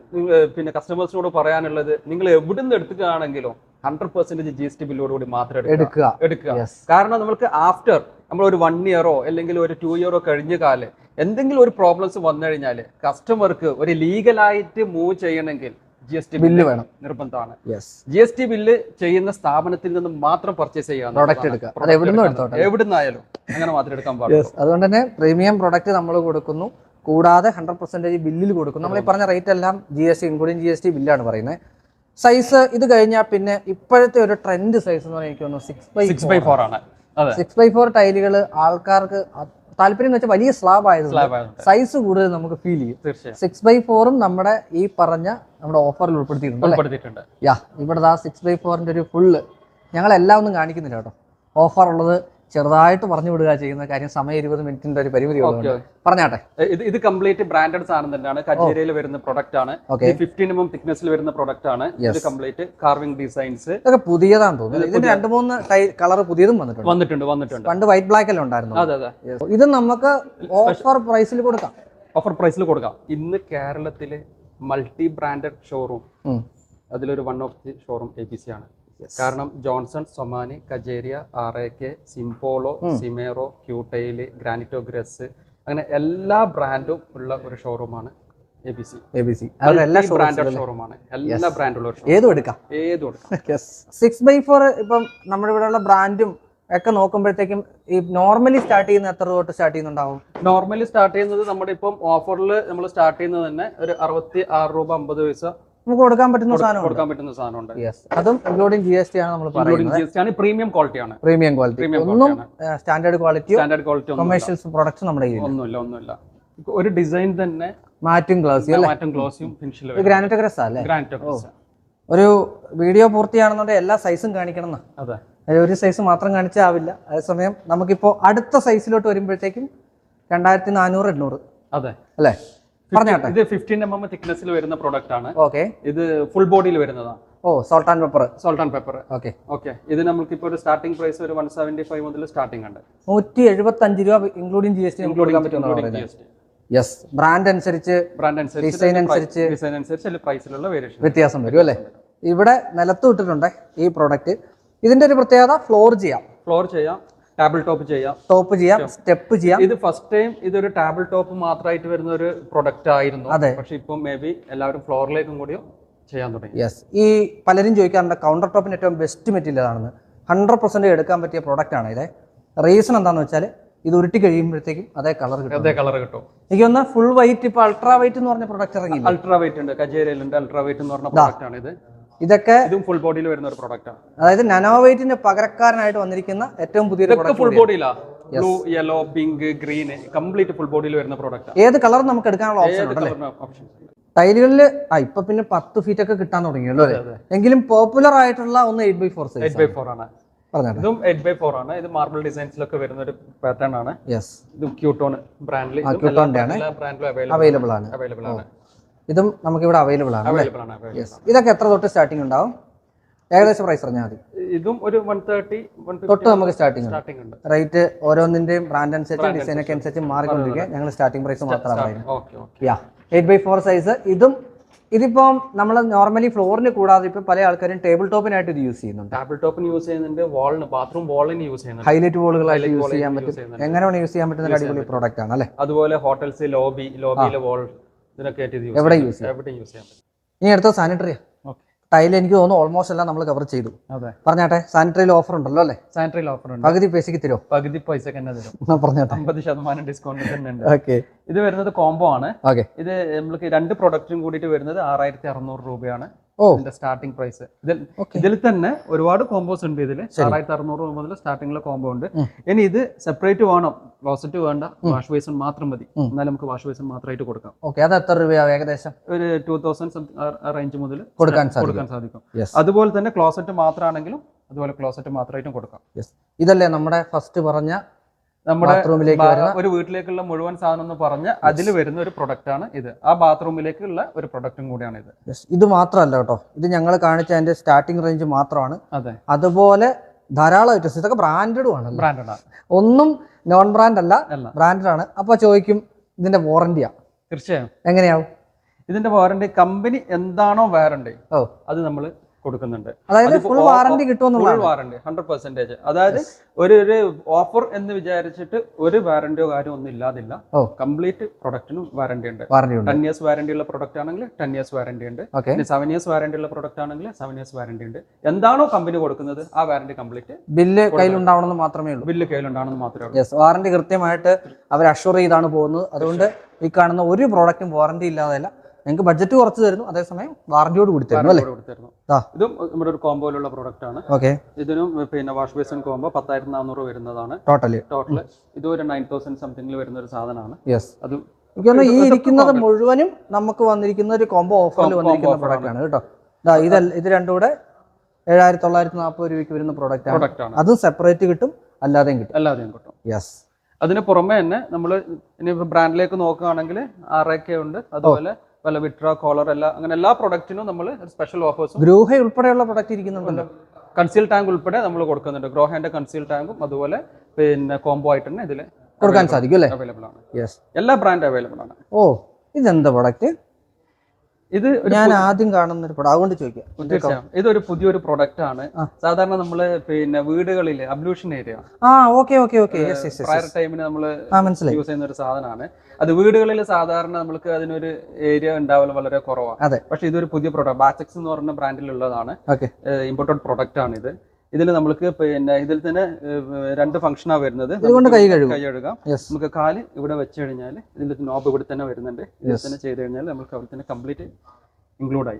പിന്നെ കസ്റ്റമേഴ്സിനോട് പറയാനുള്ളത് നിങ്ങൾ എവിടെ നിന്ന് എടുക്കുകയാണെങ്കിലും hundred percentage G S T ബില്ലോടുകൂടി മാത്രം എടുക്കുക. എടുക്കുക. എടുക്കുക. കാരണം നമ്മൾക്ക് ആഫ്റ്റർ നമ്മൾ ഒരു വൺ ഇയറോ അല്ലെങ്കിൽ ഒരു ടു ഇയറോ കഴിഞ്ഞ കാലം എന്തെങ്കിലും ഒരു പ്രോബ്ലംസ് വന്നു കഴിഞ്ഞാൽ കസ്റ്റമർക്ക് ഒരു ലീഗലായിട്ട് മൂവ് ചെയ്യണമെങ്കിൽ ജി എസ് ടി ബില്ല് വേണം. നിർബന്ധമാണ്. ജി എസ് ടി ബില്ല് ചെയ്യുന്ന സ്ഥാപനത്തിൽ നിന്ന് മാത്രം പർച്ചേസ് ചെയ്യാം പ്രോഡക്റ്റ് എടുക്കുക. എവിടുന്ന് എടുത്തോട്ടെ. എവിടുന്നായാലും അങ്ങനെ മാത്രം എടുക്കാൻ പാടില്ല അതുകൊണ്ട് തന്നെ പ്രീമിയം പ്രൊഡക്റ്റ് നമ്മൾ കൊടുക്കുന്നു. കൂടാതെ ഹൺഡ്രഡ് പെർസെന്റേജ് ബില്ലിൽ കൊടുക്കും നമ്മൾ ഈ പറഞ്ഞ റേറ്റ് എല്ലാം G S T including G S T ബില്ലാണ് പറയുന്നത്. സൈസ് ഇത് കഴിഞ്ഞാൽ പിന്നെ ഇപ്പോഴത്തെ ഒരു ട്രെൻഡ് സൈസ് എന്ന് പറയുന്നത് എനിക്ക് തോന്നുന്നു six by six by four ആണ്. സിക്സ് ബൈ ഫോർ ടൈലുകൾ ആൾക്കാർക്ക് താല്പര്യം എന്ന് വെച്ചാൽ വലിയ സ്ലാബ് ആയതുകൊണ്ട് ആയതുകൊണ്ട്. സൈസ് കൂടുതൽ നമുക്ക് ഫീൽ ചെയ്യും. സിക്സ് ബൈ ഫോറും നമ്മുടെ ഈ പറഞ്ഞ നമ്മുടെ ഓഫറിൽ ഉൾപ്പെടുത്തിയിട്ടുണ്ട് ഉൾപ്പെടുത്തിയിട്ടുണ്ട്. യാ ഇവിടെ ആ സിക്സ് ബൈ ഫോറിന്റെ ഒരു ഫുള്ള് ഞങ്ങൾ എല്ലാം ഒന്നും കാണിക്കുന്നില്ല കേട്ടോ. ഓഫർ ഉള്ളത് ചെറുതായിട്ട് പറഞ്ഞു വിടുക ചെയ്യുന്ന കാര്യം സമയം ഇരുപത് മിനിറ്റിന്റെ ഒരു പരിമിതി പറഞ്ഞാട്ടെ? ഇത് ഇത് കംപ്ലീറ്റ് ബ്രാൻഡഡ് സാധനം തന്നെയാണ്. കജേരിയിൽ വരുന്ന പ്രൊഡക്റ്റ് ആണ്. ഫിഫ്റ്റീൻ എം തിക്നെസ്സിൽ വരുന്ന പ്രൊഡക്റ്റ് ആണ്. ഇത് കംപ്ലീറ്റ് കാർവിംഗ് ഡിസൈൻസ് ഇതൊക്കെ പുതിയതാണ് തോന്നുന്നത് ഇതിന് രണ്ട് മൂന്ന് കളർ പുതിയതും വന്നിട്ടുണ്ട്. വന്നിട്ടുണ്ട് വന്നിട്ടുണ്ട്. പണ്ട് വൈറ്റ് ബ്ലാക്ക് എല്ലാം ഉണ്ടായിരുന്നു അതെ അതെ. ഇത് നമുക്ക് ഓഫർ പ്രൈസിൽ കൊടുക്കാം. ഓഫർ പ്രൈസിൽ കൊടുക്കാം. ഇന്ന് കേരളത്തിലെ മൾട്ടി ബ്രാൻഡഡ് ഷോറൂം അതിലൊരു one of the showroom A B C ആണ്. കാരണം Johnson Somany Kajaria R A K Simpolo Simero ക്യൂട്ടൈൽ ഗ്രാനിറ്റോ ഗ്രസ് അങ്ങനെ എല്ലാ ബ്രാൻഡും ഉള്ള ഒരു ഷോറൂമാണ് A B C A B C എല്ലാ ബ്രാൻഡഡ് ഷോറൂമാണ് എല്ലാ ബ്രാൻഡുള്ള ഏതും എടുക്കാം. ഏതും എടുക്കാം. സിക്സ് ബൈ ഫോർ ഇപ്പം നമ്മുടെ ഉള്ള ബ്രാൻഡും ഒക്കെ നോക്കുമ്പോഴത്തേക്കും ഈ നോർമലി സ്റ്റാർട്ട് ചെയ്യുന്ന എത്ര തൊട്ട് സ്റ്റാർട്ട് ചെയ്യുന്നുണ്ടാവും? നോർമലി സ്റ്റാർട്ട് ചെയ്യുന്നത് നമ്മുടെ ഇപ്പം ഓഫറിൽ നമ്മൾ സ്റ്റാർട്ട് ചെയ്യുന്നത് തന്നെ ഒരു അറുപത്തി ആറ് രൂപ അമ്പത് പൈസ നമുക്ക് കൊടുക്കാൻ പറ്റുന്ന സാധനം കൊടുക്കാൻ പറ്റുന്ന സാധനമുണ്ട്. യെസ് അതും ഇൻക്ലൂഡിങ് ജി എസ് ടി ആണ് നമ്മൾ പറയുന്നത്. ജി എസ് ടി ആണ്. പ്രീമിയം ക്വാളിറ്റിയാണ് പ്രീമിയം ക്വാളിറ്റി ഒന്നും സ്റ്റാൻഡേർഡ് ക്വാളിറ്റിയോ സ്റ്റാൻഡേർഡ് ക്വാളിറ്റി ഒന്നും കൊമേഴ്ഷ്യൽസ് പ്രോഡക്ട്സ് നമ്മുടെ കയ്യിൽ ഒന്നുമില്ല ഒന്നുമില്ല. ഒരു ഡിസൈൻ തന്നെ മാറ്റും ഗ്ലാസ് അല്ലേ? ഗ്ലാസും ഫിനിഷിൽ ഗ്രാനൈറ്റ് ഗ്രസ് അല്ലേ? ഗ്രാൻഡ് ഒരു വീഡിയോ പൂർത്തിയാണെന്നുണ്ടെങ്കിൽ എല്ലാ സൈസും കാണിക്കണം അതെ. ഒരു സൈസ് മാത്രം കാണിച്ചാവില്ല. അതേസമയം നമുക്കിപ്പോൾ അടുത്ത സൈസിലോട്ട് വരുമ്പോഴത്തേക്കും രണ്ടായിരത്തി നാനൂറ് എണ്ണൂറ്. അതെ. അല്ലേ? പറഞ്ഞാട്ടെ ഇത് ഫിഫ്റ്റീൻ എം എം തിക്നെസ്സിൽ വരുന്ന പ്രോഡക്റ്റ് ആണ്. ഓക്കെ ഇത് ഫുൾ ബോഡിയിൽ വരുന്നതാണ്. ഓ salt and pepper salt and pepper okay okay ഇത് നമുക്ക് ഇപ്പോൾ ഒരു സ്റ്റാർട്ടിംഗ് പ്രൈസ് ഒരു വൺ സെവന്റി ഫൈവ് മുതൽ സ്റ്റാർട്ടിംഗ് ഉണ്ട്. നൂറ്റി എഴുപത്തി അഞ്ച് രൂപ including G S T including പറ്റുമെന്ന് യെസ് ബ്രാൻഡ് അനുസരിച്ച് ബ്രാൻഡ് അനുസരിച്ച് ഡിസൈൻ അനുസരിച്ച് ഡിസൈൻ അനുസരിച്ച് പ്രൈസിലുള്ള വേരിയേഷൻ വ്യത്യാസം വരും അല്ലേ? ഇവിടെ നിലത്ത് വിട്ടിട്ടുണ്ട് ഈ പ്രോഡക്റ്റ് ഇതിന്റെ ഒരു പ്രത്യേകത ഫ്ലോർ ചെയ്യാം. ഫ്ലോർ ചെയ്യാം. ടേബിൾ ടോപ്പ് ചെയ്യാം. ടോപ്പ് ചെയ്യാം സ്റ്റെപ്പ് ചെയ്യാം. ഇത് ഫസ്റ്റ് ടൈം ഇതൊരു ടേബിൾ ടോപ്പ് മാത്രമായിട്ട് വരുന്ന ഒരു പ്രൊഡക്റ്റ് ആയിരുന്നു. അതെ. പക്ഷെ ഇപ്പം മേ ബി എല്ലാവരും ഫ്ലോറിലേക്കും കൂടിയോ ചെയ്യാൻ തുടങ്ങി. യെസ് ഈ പലരും ചോദിക്കാറുണ്ട് കൗണ്ടർ ടോപ്പിന് ഏറ്റവും ബെസ്റ്റ് മെറ്റീരിയൽ ആണെന്ന് ഹൺഡ്രഡ് പെർസെന്റ് എടുക്കാൻ പറ്റിയ പ്രോഡക്റ്റ് ആണ് ഇതേ. റീസൺ എന്താണെന്ന് വെച്ചാൽ ഇത് ഉരുട്ടി കഴിയുമ്പോഴത്തേക്കും അതേ കളർ കിട്ടും. അതേ കളർ കിട്ടും. എനിക്ക് ഒന്ന് ഫുൾ വൈറ്റ് ഇപ്പൊ അൾട്രാ വൈറ്റ് എന്ന് പറഞ്ഞ പ്രൊഡക്റ്റ് ഇറങ്ങി അൾട്രാ വൈറ്റ് ഉണ്ട്. കജേരയിലുണ്ട്. അൾട്രാ വൈറ്റ് എന്ന് പറഞ്ഞ പ്രോഡക്റ്റ് ആണ് ഇത് ഇതൊക്കെ ഇതും ഫുൾ ബോഡിയിൽ വരുന്ന ഒരു പ്രോഡക്റ്റ് അതായത് നനോവൈറ്റിന്റെ വൈറ്റിന് പകരക്കാരനായിട്ട് വന്നിരിക്കുന്ന ഏറ്റവും പുതിയ full ബോഡിയിലാ blue yellow pink green complete full ബോഡിയിൽ വരുന്ന പ്രോഡക്റ്റ് ഏത് കളർ നമുക്ക് എടുക്കാനുള്ള ഓപ്ഷൻ ഓപ്ഷൻസ് ടൈലുകളിൽ ആ ഇപ്പൊ പിന്നെ പത്ത് ഫീറ്റ് ഒക്കെ കിട്ടാൻ തുടങ്ങിയല്ലോ അല്ലേ? എങ്കിലും പോപ്പുലർ ആയിട്ടുള്ള ഒന്ന് eight by four eight by four ആണ്. ഇതും എയ്റ്റ് ബൈ ഫോർ ആണ്. ഇത് മാർബിൾ ഡിസൈൻസിലൊക്കെ വരുന്ന ഒരു പാറ്റേൺ ആണ്. യെസ് ഇതും ക്യൂട്ടോൺ ബ്രാൻഡിൽ. ബ്രാൻഡിലും അവൈലബിൾ ആണ്. അവൈലബിൾ ആണ്. ഇതും നമുക്ക് ഇവിടെ അവൈലബിൾ ആണ് ഇതൊക്കെ എത്ര തൊട്ട് സ്റ്റാർട്ടിംഗ് ഉണ്ടാവും? ഏകദേശം പ്രൈസ് പറഞ്ഞാൽ മതി. ഇതും ഒരു വൺ തേർട്ടി തൊട്ട് നമുക്ക് സ്റ്റാർട്ടിംഗ് ഉണ്ട്. സ്റ്റാർട്ടിംഗ് ഉണ്ട്. റേറ്റ് ഓരോന്നിന്റെയും ബ്രാൻഡ് അനുസരിച്ച് ഡിസൈൻ ഒക്കെ അനുസരിച്ച്. മാറിക്കൊണ്ടിരിക്കുക. ഞങ്ങൾ സ്റ്റാർട്ടിംഗ് പ്രൈസ് മാത്രമാണ് yeah eight by four size ഇതും ഇതിപ്പോ നമ്മൾ നോർമലി ഫ്ലോറിന് കൂടാതെ ഇപ്പം പല ആൾക്കാരും ടേബിൾ ടോപ്പിനായിട്ട് ഇത് യൂസ് ചെയ്യുന്നുണ്ട്. ടേബിൾ ടോപ്പിന് യൂസ് ചെയ്യുന്നുണ്ട് വാളിന് ബാത്റൂം വാളിന് യൂസ് ചെയ്യുന്നുണ്ട്. ഹൈലൈറ്റ് വോളുകളായിട്ട് യൂസ് ചെയ്യാൻ പറ്റും. എങ്ങനെയാണ് യൂസ് ചെയ്യാൻ പറ്റുന്ന അടിപൊളി പ്രോഡക്റ്റ് ആണ് അല്ലേ? അതുപോലെ ഹോട്ടൽസ് ലോബി ലോബിയിലെ വാൾ എവിടെ യൂസ് ചെയ്യാം. ഇനി അടുത്ത സാനിറ്ററി ടൈൽ എനിക്ക് തോന്നുന്നു ഓൾമോസ്റ്റ് എല്ലാം നമ്മൾ കവർ ചെയ്തു. പറഞ്ഞാട്ടെ സാനിറ്ററിയിൽ ഓഫർ ഉണ്ടല്ലോ അല്ലേ? സാനിറ്ററിയിൽ ഓഫർ ഉണ്ട്. പകുതി പൈസക്ക് തരുമോ പകുതി പൈസക്ക് തന്നെ തരും. പറഞ്ഞാട്ടെ. അമ്പത് ശതമാനം ഡിസ്കൗണ്ട് തന്നെ ഉണ്ട്. ഓക്കെ ഇത് വരുന്നത് കോംബോ ആണ്. ഓക്കെ ഇത് നമ്മൾക്ക് രണ്ട് പ്രൊഡക്റ്റും കൂടിയിട്ട് വരുന്നത് ആറായിരത്തി അറുന്നൂറ് രൂപയാണ്. ഇതിന്റെ സ്റ്റാർട്ടിംഗ് പ്രൈസ് ഇതിൽ. ഇതിൽ തന്നെ ഒരുപാട് കോമ്പോസ് ഉണ്ട് ഇതിൽ ആറായിരത്തി അറുന്നൂറ് രൂപ മുതൽ സ്റ്റാർട്ടിംഗിലെ കോമ്പോ ഉണ്ട്. ഇനി ഇത് സെപ്പറേറ്റ് വേണം. ക്ലോസറ്റ് വേണ്ട. വാഷ് ബേസിൻ മാത്രം മതി. എന്നാലും നമുക്ക് വാഷ് ബേസിൻ മാത്രമായിട്ട് കൊടുക്കാം. ഓക്കെ അത് എത്ര രൂപയാവും ഏകദേശം? ഒരു ടൂ തൗസൻഡ് റേഞ്ച് മുതൽ കൊടുക്കാൻ കൊടുക്കാൻ സാധിക്കും. അതുപോലെ തന്നെ ക്ലോസറ്റ് മാത്രമാണെങ്കിലും അതുപോലെ ക്ലോസറ്റ് മാത്രമായിട്ടും കൊടുക്കാം. ഇതല്ലേ നമ്മുടെ ഫസ്റ്റ് പറഞ്ഞ നമ്മുടെ ഒരു വീട്ടിലേക്കുള്ള മുഴുവൻ സാധനം എന്ന് പറഞ്ഞ് അതിൽ വരുന്ന ഒരു പ്രൊഡക്റ്റ് ആണ് ഇത്. ആ ബാത്റൂമിലേക്കുള്ള ഒരു പ്രൊഡക്റ്റും കൂടിയാണ് ഇത്. ഇത് മാത്രമല്ല കേട്ടോ. ഇത് ഞങ്ങൾ കാണിച്ച അതിന്റെ സ്റ്റാർട്ടിംഗ് റേഞ്ച് മാത്രമാണ്. അതെ. അതുപോലെ ധാരാളം ഐറ്റംസ് ഇതൊക്കെ ബ്രാൻഡഡും ആണ് ബ്രാൻഡഡ് ആണ് ഒന്നും നോൺ ബ്രാൻഡ് അല്ല ബ്രാൻഡഡ് ആണ്. അപ്പൊ ചോദിക്കും ഇതിന്റെ വാറന്റിയാ തീർച്ചയായും. എങ്ങനെയാവും? ഇതിന്റെ വാറന്റി കമ്പനി എന്താണോ വാറന്റി ഓ. അത് നമ്മൾ കൊടുക്കുന്നുണ്ട്. അതായത് ഫുൾ വാറണ്ടി കിട്ടുമെന്നുള്ള വാറണ്ടി ഹൺഡ്രഡ് പെർസെന്റേജ് അതായത് ഒരു ഒരു ഓഫർ എന്ന് വിചാരിച്ചിട്ട് ഒരു വാറണ്ടിയോ കാര്യം ഒന്നും ഇല്ലാതില്ല. കംപ്ലീറ്റ് പ്രൊഡക്റ്റിനും വാറണ്ടി ഉണ്ട്. ടെൻ ഇയേഴ്സ് വാറണ്ടി ഉള്ള പ്രൊഡക്റ്റ് ആണെങ്കിൽ ടെൻ ഇയേഴ്സ് വാറണ്ടി ഉണ്ട്. സെവൻ ഇയേഴ്സ് വാറണ്ടി ഉള്ള പ്രൊഡക്റ്റ് ആണെങ്കിൽ സെവൻ ഇയേഴ്സ് വാറണ്ടി ഉണ്ട്. എന്താണോ കമ്പനി കൊടുക്കുന്നത് ആ വാറണ്ടി കംപ്ലീറ്റ് ബില്ല് കയ്യിലുണ്ടാവണമെന്ന് മാത്രമേ ഉള്ളൂ. ബില്ല് കയ്യിലുണ്ടാണെന്ന് മാത്രമേ ഉള്ളൂ. വാറന്റി കൃത്യമായിട്ട് അവർ അഷുർ ചെയ്താണ് പോകുന്നത്. അതുകൊണ്ട് ഈ കാണുന്ന ഒരു പ്രോഡക്റ്റും വാറണ്ടി ഇല്ലാതെയല്ല. നിങ്ങൾക്ക് ബഡ്ജറ്റ് കുറച്ച് തരുന്നു. അതേസമയം വാറന്റിയോട് കൂടി തരുന്നു അല്ലേ? ഇതും നമ്മുടെ ഒരു കോമ്പോയിലുള്ള പ്രോഡക്റ്റ് ആണ്. ഓക്കെ ഇതിനും പിന്നെ വാഷ് ബേസിൻ കോമ്പോ പത്തായിരത്തി നാനൂറ് വരുന്നതാണ് ടോട്ടലി ടോട്ടൽ ഇത് ഒരു നയൻ തൗസൻഡ് സംതിങ്ങിൽ വരുന്ന ഒരു സാധനമാണ്. യെസ് അത് എനിക്ക് ഈ ഇരിക്കുന്നത് മുഴുവനും നമുക്ക് വന്നിരിക്കുന്ന ഒരു കോംബോ ഓഫറിൽ വന്നിരിക്കുന്ന പ്രോഡക്റ്റ് ആണ് കേട്ടോ. ഇതാ ഇത് രണ്ടും കൂടെ ഏഴായിരത്തി തൊള്ളായിരത്തി നാൽപ്പത് രൂപയ്ക്ക് വരുന്ന പ്രോഡക്റ്റ് ആണ്. പ്രൊഡക്റ്റ് ആണ്. അതും സെപ്പറേറ്റ് കിട്ടും അല്ലാതെയും കിട്ടും. അല്ലാതെയും കിട്ടും. യെസ് അതിന് പുറമെ തന്നെ നമ്മൾ ഇനി ബ്രാൻഡിലേക്ക് നോക്കുകയാണെങ്കിൽ ആറൊക്കെ ഉണ്ട്. അതുപോലെ വല്ല വിട്ര കോളർ എല്ലാം അങ്ങനെ എല്ലാ പ്രൊഡക്റ്റിനും നമ്മൾ സ്പെഷ്യൽ ഓഫേഴ്സും ഗ്രോഹ ഉൾപ്പെടെയുള്ള പ്രൊഡക്റ്റ് ഇരിക്കുന്നുണ്ടല്ലോ. കൺസീൽ ടാങ്ക് ഉൾപ്പെടെ നമ്മൾ കൊടുക്കുന്നുണ്ട്. ഗ്രോഹേന്റെ കൺസീൽ ടാങ്കും അതുപോലെ പിന്നെ കോംബോ ആയിട്ട് തന്നെ ഇതിൽ കൊടുക്കാൻ സാധിക്കും അല്ലേ? അവൈലബിൾ ആണ്. യെസ് എല്ലാ ബ്രാൻഡ് അവൈലബിൾ ആണ്. ഓ ഇതെന്താ പ്രൊഡക്റ്റ് ഇത് ഞാൻ ആദ്യം കാണുന്ന ഒരു പ്രോഡക്റ്റ് അതുകൊണ്ട് ചോദിക്കാം. ഇതൊരു പുതിയൊരു പ്രൊഡക്റ്റ് ആണ്. സാധാരണ നമ്മൾ പിന്നെ വീടുകളിൽ അബ്ലൂഷൻ ഏരിയ ആ ഓക്കെ ഓക്കെ ഓക്കെ പ്രയർ ടൈമിന് നമ്മൾ യൂസ് ചെയ്യുന്ന ഒരു സാധനമാണ്. അത് വീടുകളിൽ സാധാരണ നമ്മൾക്ക് അതിനൊരു ഏരിയ ഉണ്ടാവൽ വളരെ കുറവാണ്. പക്ഷെ ഇതൊരു പുതിയ പ്രൊഡക്റ്റ് ബാച്ചക്സ് എന്ന് പറഞ്ഞ ബ്രാൻഡിലുള്ളതാണ് ഇമ്പോർട്ടഡ് പ്രൊഡക്റ്റ് ആണ് ഇത് ഇതിൽ നമ്മൾക്ക് പിന്നെ ഇതിൽ തന്നെ രണ്ട് ഫംഗ്ഷനാണ് വരുന്നത്. ഇതുകൊണ്ട് കൈ കഴുകും. കൈ കഴുകാം. നമുക്ക് കാൽ ഇവിടെ വെച്ച് കഴിഞ്ഞാൽ ഇതിന്റെ നോബ് ഇവിടെ തന്നെ വരുന്നുണ്ട്. ഇതിൽ തന്നെ ചെയ്ത് കഴിഞ്ഞാൽ നമുക്ക് അവിടെ തന്നെ കംപ്ലീറ്റ് ഇൻക്ലൂഡ് ആയി.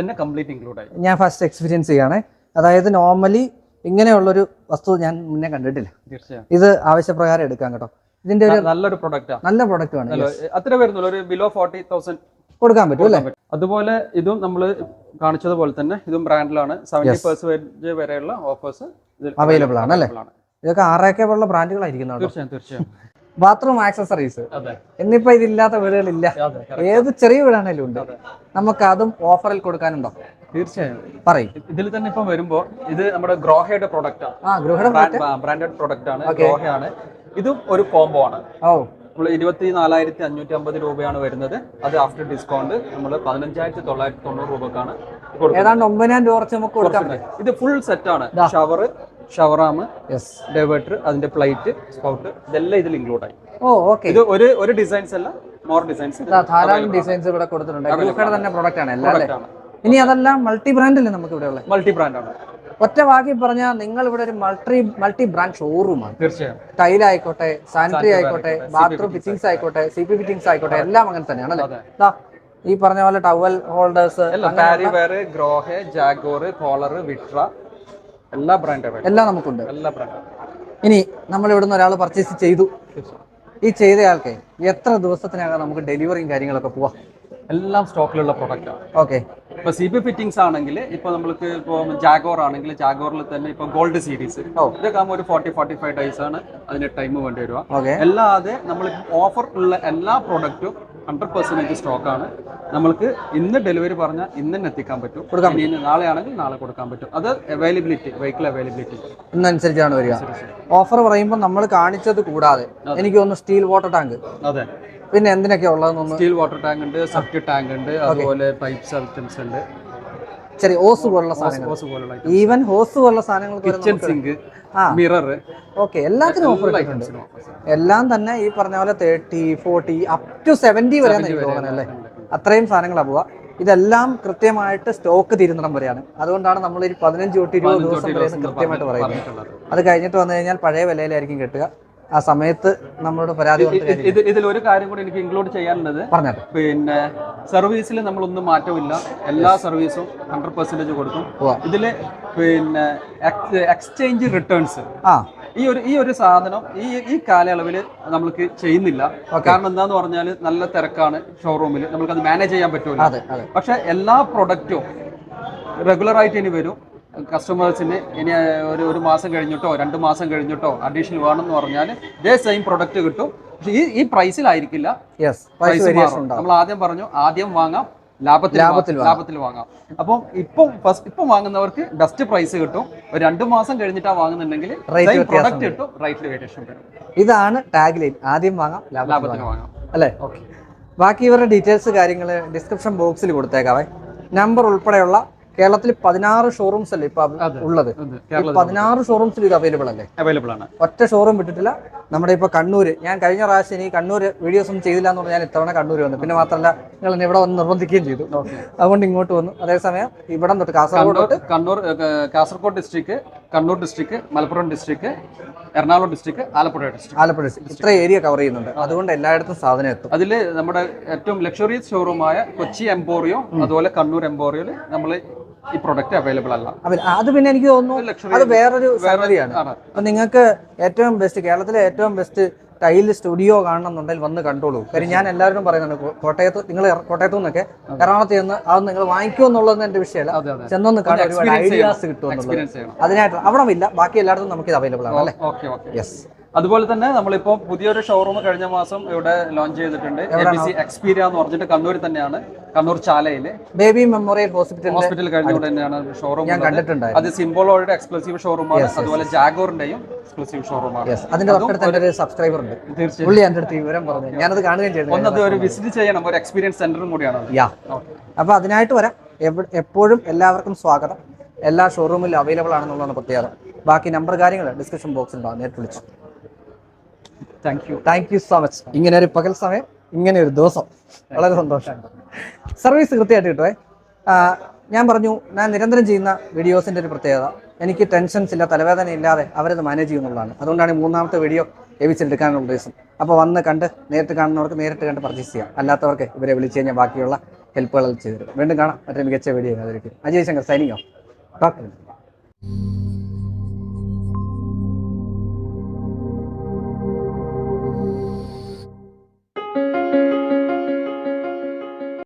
തന്നെ കംപ്ലീറ്റ് ഇൻക്ലൂഡ് ആയി. ഞാൻ ഫസ്റ്റ് എക്സ്പീരിയൻസ് ചെയ്യാണ് അതായത് നോർമലി ഇങ്ങനെയുള്ളൊരു വസ്തു ഞാൻ മുന്നേ കണ്ടിട്ടില്ല. തീർച്ചയായും. ഇത് ആവശ്യപ്രകാരം എടുക്കാം കേട്ടോ. ഇതിന്റെ ഒരു നല്ലൊരു പ്രൊഡക്റ്റ് ആണ് നല്ല പ്രൊഡക്റ്റ് ആണ് അത്ര വരുന്നുള്ളൂ. ഒരു ബിലോ ഫോർട്ടി തൗസൻഡ് കൊടുക്കാൻ പറ്റും അല്ലേ? അതുപോലെ ഇതും നമ്മൾ കാണിച്ചതുപോലെ തന്നെ ഇതും ബ്രാൻഡിലാണ് സെവന്റി പെർസെന്റേജ് വരെയുള്ള ഓഫേഴ്സ് അവൈലബിൾ ആണ് അല്ലേ? ഇതൊക്കെ ആറൊക്കെ പോലുള്ള ബ്രാൻഡുകളായിരിക്കുന്നു കേട്ടോ. തീർച്ചയായും തീർച്ചയായും. ബാത്റൂം ആക്സസറീസ് എന്നിപ്പോ ഇതില്ലാത്ത വീടുകളില്ല. ഏത് ചെറിയ വീടാണേലും ഉണ്ട്. നമുക്ക് അതും ഓഫറിൽ കൊടുക്കാനുണ്ടോ? തീർച്ചയായും. പറയും. ഇതിൽ തന്നെ ഇപ്പം വരുമ്പോ ഇത് നമ്മുടെ ഗ്രോഹയുടെ പ്രോഡക്റ്റ് ആണ് ബ്രാൻഡഡ് പ്രൊഡക്റ്റ് ആണ് ഗ്രോഹയാണ്. ഇതും ഒരു കോംബോ ആണ്. ഓ. നമ്മൾ ഇരുപത്തി നാലായിരത്തി അഞ്ഞൂറ്റി അമ്പത് രൂപയാണ് വരുന്നത്. അത് ആഫ്റ്റർ ഡിസ്കൗണ്ട് നമ്മൾ പതിനഞ്ചായിരത്തി തൊള്ളായിരത്തി തൊണ്ണൂറ് രൂപക്കാണ് ഏതാണ്ട് ഒമ്പതിനായിരം രൂപ കുറച്ച് നമുക്ക് കൊടുക്കാൻ ഇത് ഫുൾ സെറ്റ് ആണ്. ഷവർ ഷവറാമ് യെസ് ഡൈവേർട്ടർ അതിന്റെ പ്ലേറ്റ് സ്പൗട്ട് ഇതെല്ലാം ഇതിൽ ഇൻക്ലൂഡ് ആയി. ഓ ഓക്കെ ഇത് ഒരു ഒരു ഡിസൈൻസ് അല്ല മോർ ഡിസൈൻസ് ധാരാളം ഡിസൈൻസ് ഇവിടെ കൊടുത്തിട്ടുണ്ട്. തന്നെ പ്രോഡക്റ്റ് ആണ് എല്ലാം ഇനി അതെല്ലാം മൾട്ടി ബ്രാൻഡ് അല്ലേ നമുക്ക് ഇവിടെ ഉള്ളത്. മൾട്ടി ബ്രാൻഡ് ആണ്. ഒറ്റ വാക്കി പറഞ്ഞാൽ നിങ്ങൾ ഇവിടെ ഒരു മൾട്ടി മൾട്ടി ബ്രാൻഡ് ഷോറൂമാണ് തീർച്ചയായും. ടൈൽ ആയിക്കോട്ടെ സാനിറ്ററി ആയിക്കോട്ടെ ബാത്റൂം ഫിറ്റിംഗ്സ് ആയിക്കോട്ടെ സി പി ഫിറ്റിംഗ്സ് ആയിക്കോട്ടെ എല്ലാം അങ്ങനെ തന്നെയാണ് അല്ലേ? ഈ പറഞ്ഞ പോലെ towel holders Grohe Jaquar Kohler Vitra എല്ലാ ബ്രാൻഡും എല്ലാം നമുക്കുണ്ട്. എല്ലാ ബ്രാൻഡും ഇനി നമ്മൾ ഇവിടുന്ന് ഒരാൾ പർച്ചേസ് ചെയ്തു. ഈ ചെയ്തയാൾക്ക് എത്ര ദിവസത്തിനകം നമുക്ക് ഡെലിവറിയും കാര്യങ്ങളൊക്കെ പോവാം? എല്ലാം സ്റ്റോക്കിലുള്ള പ്രൊഡക്റ്റ് ആണ് ഓക്കെ. ഇപ്പൊ സി ബി ഫിറ്റിംഗ്സ് ആണെങ്കിൽ ഇപ്പൊ നമ്മൾക്ക് ഇപ്പൊ ജാഗോർ ആണെങ്കിൽ ജാഗോറിൽ തന്നെ ഇപ്പൊ ഗോൾഡ് സീരീസ്. ഇതൊക്കെ ആകുമ്പോൾ ഒരു ഫോർട്ടി ഫോർട്ടി ഫൈവ് ഡേയ്സ് ആണ് അതിന് ടൈം വേണ്ടി വരിക. അല്ലാതെ നമ്മൾ ഓഫർ ഉള്ള എല്ലാ പ്രൊഡക്റ്റും ഹൺഡ്രഡ് പെർസെന്റേജ് സ്റ്റോക്ക് ആണ്. നമ്മൾക്ക് ഇന്ന് ഡെലിവറി പറഞ്ഞാൽ ഇന്ന് തന്നെ എത്തിക്കാൻ പറ്റും. ഇനി നാളെ ആണെങ്കിൽ നാളെ കൊടുക്കാൻ പറ്റും. അത് അവൈലബിലിറ്റി വെഹിക്കിൾ അവൈലബിലിറ്റി ഇന്നനുസരിച്ചാണ് വരിക. ഓഫർ പറയുമ്പോൾ നമ്മൾ കാണിച്ചത് കൂടാതെ. എനിക്ക് ഒന്ന് സ്റ്റീൽ വാട്ടർ ടാങ്ക് അതെ. പിന്നെ എന്തിനൊക്കെയാ ഉള്ളതെന്നൊന്ന് സ്റ്റീൽ വാട്ടർ ടാങ്ക് ഉണ്ട് സെപ്റ്റ് ടാങ്ക് ഉണ്ട് അതുപോലെ പൈപ്പ്സ് ഐറ്റംസ് ഉണ്ട്. ചെറിയ ഓസ് പോലുള്ള സാധനങ്ങൾ. ഈവൻ ഹോസ് പോലുള്ള സാധനങ്ങൾ കിച്ചൺ സിങ്ക് മിറർ ഓക്കെ എല്ലാത്തിനും ഓഫർ ഇട്ടിട്ടുണ്ട്. എല്ലാം തന്നെ ഈ പറഞ്ഞ പോലെ thirty forty up to seventy വരെ എനിക്ക് തോന്നുന്നത് അല്ലേ? അത്രയും സാധനങ്ങളാണ് പോവാ ഇതെല്ലാം കൃത്യമായിട്ട് സ്റ്റോക്ക് തീരുന്നിടം വരെയാണ്. അതുകൊണ്ടാണ് നമ്മൾ ഈ പതിനഞ്ച് തൊട്ട് ഇരുപത് ദിവസം വരെ കൃത്യമായിട്ട് പറയുന്നത്. അത് കഴിഞ്ഞിട്ട് വന്നു കഴിഞ്ഞാൽ പഴയ വിലയിലായിരിക്കും കിട്ടുക. ആ സമയത്ത് നമ്മളോട് പരാതി ഇതിൽ ഒരു കാര്യം കൂടി എനിക്ക് ഇൻക്ലൂഡ് ചെയ്യാനുള്ളത്. പറഞ്ഞത് പിന്നെ സർവീസിൽ നമ്മളൊന്നും മാറ്റമില്ല. എല്ലാ സർവീസും ഹൺഡ്രഡ് പെർസെന്റേജ് കൊടുക്കും. ഇതിൽ ഇതിൽ പിന്നെ എക്സ്ചേഞ്ച് റിട്ടേൺസ് ആ. ഈ ഒരു ഈ ഒരു സാധനം ഈ ഈ കാലയളവിൽ നമ്മൾക്ക് ചെയ്യുന്നില്ല. കാരണം എന്താന്ന് പറഞ്ഞാൽ നല്ല തിരക്കാണ് ഷോറൂമിൽ നമുക്ക് അത് മാനേജ് ചെയ്യാൻ അതെ പക്ഷെ എല്ലാ പ്രൊഡക്റ്റും റെഗുലർ ആയിട്ട് ഇനി വരും. കസ്റ്റമേഴ്സിന് ഇനി ഒരു ഒരു മാസം കഴിഞ്ഞിട്ടോ രണ്ട് മാസം കഴിഞ്ഞിട്ടോ അഡീഷണൽ വേണമെന്ന് പറഞ്ഞാൽ ഇതേ സെയിം പ്രൊഡക്റ്റ് കിട്ടും. പക്ഷേ ഈ ഈ പ്രൈസിലായിരിക്കില്ല പ്രൈസ് നമ്മൾ ആദ്യം പറഞ്ഞു ആദ്യം വാങ്ങാം ലാഭത്തിൽ ലാഭത്തിൽ വാങ്ങാം. ലാഭത്തിൽ വാങ്ങാം. അപ്പം ഇപ്പം ഫസ്റ്റ് ഇപ്പം വാങ്ങുന്നവർക്ക് ബെസ്റ്റ് പ്രൈസ് കിട്ടും. ഒരു രണ്ട് മാസം കഴിഞ്ഞിട്ടാ വാങ്ങുന്നുണ്ടെങ്കിൽ പ്രൊഡക്റ്റ് കിട്ടും റേറ്റിൽ വേരിയേഷൻ വരും. ഇതാണ് ടാഗ് ലൈൻ ആദ്യം വാങ്ങാം ലാഭത്തിൽ വാങ്ങാം. വാങ്ങാം. അല്ലേ? ഓക്കെ ബാക്കി ഇവരുടെ ഡീറ്റെയിൽസ് കാര്യങ്ങൾ ഡിസ്ക്രിപ്ഷൻ ബോക്സിൽ കൊടുത്തേക്കാവേ നമ്പർ ഉൾപ്പെടെയുള്ള കേരളത്തിൽ പതിനാറ് ഷോറൂംസ് അല്ലേ ഇപ്പൊ ഉള്ളത്? പതിനാറ് ഷോറൂംസിൽ ഇത് അവൈലബിൾ അല്ലേ? അവൈലബിൾ ആണ്. ഒറ്റ ഷോറൂം വിട്ടിട്ടില്ല. നമ്മുടെ ഇപ്പൊ കണ്ണൂര് ഞാൻ കഴിഞ്ഞ പ്രാവശ്യം ഈ കണ്ണൂർ വീഡിയോസ് ഒന്നും ചെയ്തില്ല എന്ന് പറഞ്ഞാൽ ഇത്തവണ കണ്ണൂർ വന്നു. പിന്നെ മാത്രമല്ല നിങ്ങൾ എന്നെ ഇവിടെ വന്ന് നിർബന്ധിക്കുകയും ചെയ്തു. അതുകൊണ്ട് ഇങ്ങോട്ട് വന്നു. അതേസമയം ഇവിടെ തൊട്ട് കാസർഗോഡ് തൊട്ട് Kannur Kasaragod district Kannur district Malappuram district Ernakulam district Alappuzha district Alappuzha district ഇത്ര ഏരിയ കവർ ചെയ്യുന്നുണ്ട്. അതുകൊണ്ട് എല്ലായിടത്തും സാധനം എത്തും. അതിൽ നമ്മുടെ ഏറ്റവും ലക്ഷറിയസ് ഷോറൂമായ കൊച്ചി എംപോറിയോ അതുപോലെ കണ്ണൂർ എംപോറിയോയിൽ നമ്മൾ ഈ പ്രൊഡക്റ്റ് അവൈലബിൾ അല്ല. അത് പിന്നെ എനിക്ക് തോന്നുന്നു അത് വേറൊരു സംഗതിയാണ്. അപ്പൊ നിങ്ങൾക്ക് ഏറ്റവും ബെസ്റ്റ് കേരളത്തിലെ ഏറ്റവും ബെസ്റ്റ് ടൈൽ സ്റ്റുഡിയോ കാണണം എന്നുണ്ടെങ്കിൽ വന്ന് കണ്ടോളൂ. കാര്യം ഞാൻ എല്ലാവരും പറയുന്നത് കോട്ടയത്ത് നിങ്ങൾ കോട്ടയത്തു നിന്നൊക്കെ എറണാകുളത്ത് ചെന്ന് അത് നിങ്ങൾ വാങ്ങിക്കുമോ എന്നുള്ളത് എന്റെ വിഷയമല്ല. ചെന്നൊന്ന് കാണാൻ ഒരുപാട് ഐഡിയാസ് കിട്ടും അതിനായിട്ട് അവിടെ ഇല്ല. ബാക്കി എല്ലായിടത്തും നമുക്ക് ഇത് അവൈലബിൾ ആണ് അല്ലേ? Okay okay. യെസ് അതുപോലെ തന്നെ നമ്മളിപ്പോ പുതിയൊരു ഷോറൂം കഴിഞ്ഞ മാസം ഇവിടെ ലോഞ്ച് ചെയ്തിട്ടുണ്ട്. എ ബി സി എക്സ്പീരിയ എന്ന് പറഞ്ഞിട്ട് കണ്ണൂർ തന്നെയാണ്. കണ്ണൂർ ചാലയിൽ. ബേബി മെമ്മോറിയൽ ഹോസ്പിറ്റലിന്റെ ഹോസ്പിറ്റൽ കഴിഞ്ഞുകൊണ്ട് തന്നെയാണ് ഷോറൂം ഞാൻ കണ്ടിട്ടുണ്ട് അത് സിംബോളോയുടെ എക്സ്ക്ലൂസീവ് ഷോറൂമാണ് അതുപോലെ ജാഗോറിന്റെയും എക്സ്ക്ലൂസീവ് ഷോറൂമാണ് അതിന്റെ തൊട്ടടുത്ത് ഒരു സബ്സ്ക്രൈബർ ഉണ്ട്. തീർച്ചയായും. അടുത്ത് വിവരം പറഞ്ഞു. ഞാനത് കാണുകയും ചെയ്തു ഒന്നത് ഒരു വിസിറ്റ് ചെയ്യണം. ഒരു എക്സ്പീരിയൻസ് സെന്ററും കൂടിയാണ് യാ. അപ്പോൾ അതിനായിട്ട് വരാം. എപ്പോഴും എല്ലാവർക്കും സ്വാഗതം. എല്ലാ ഷോറൂമിലും അവൈലബിൾ ആണെന്നുള്ളതാണ് പ്രത്യേകത. ബാക്കി നമ്പർ കാര്യങ്ങൾ ഡിസ്ക്രിപ്ഷൻ ബോക്സിൽ ഉണ്ടാവും. നേരിട്ട് വിളിച്ചു. Thank you thank you so much ഇങ്ങനെ ഒരു പകൽ സമയം ഇങ്ങനെ ഒരു ദിവസം. വളരെ സന്തോഷം സർവീസ് കൃത്യമായിട്ട് കിട്ടുവേ. ഞാൻ പറഞ്ഞു ഞാൻ നിരന്തരം ചെയ്യുന്ന വീഡിയോസിന്റെ ഒരു പ്രത്യേകത എനിക്ക് ടെൻഷൻസ് ഇല്ല തലവേദന ഇല്ലാതെ അവരത് മാനേജ് ചെയ്യുന്നുള്ളതാണ് അതുകൊണ്ടാണ് മൂന്നാമത്തെ വീഡിയോ ലഭിച്ചെടുക്കാനുള്ള ഉദ്ദേശം. അപ്പോൾ വന്ന് കണ്ട് നേരിട്ട് കാണുന്നവർക്ക് നേരിട്ട് കണ്ട് പർച്ചേസ് ചെയ്യാം. അല്ലാത്തവർക്ക് ഇവരെ വിളിച്ച് കഴിഞ്ഞാൽ ബാക്കിയുള്ള ഹെൽപ്പുകൾ ചെയ്തു വീണ്ടും കാണാം. മറ്റൊരു മികച്ച വീഡിയോ അതിലേക്ക് Ajay Shankar signing off doctor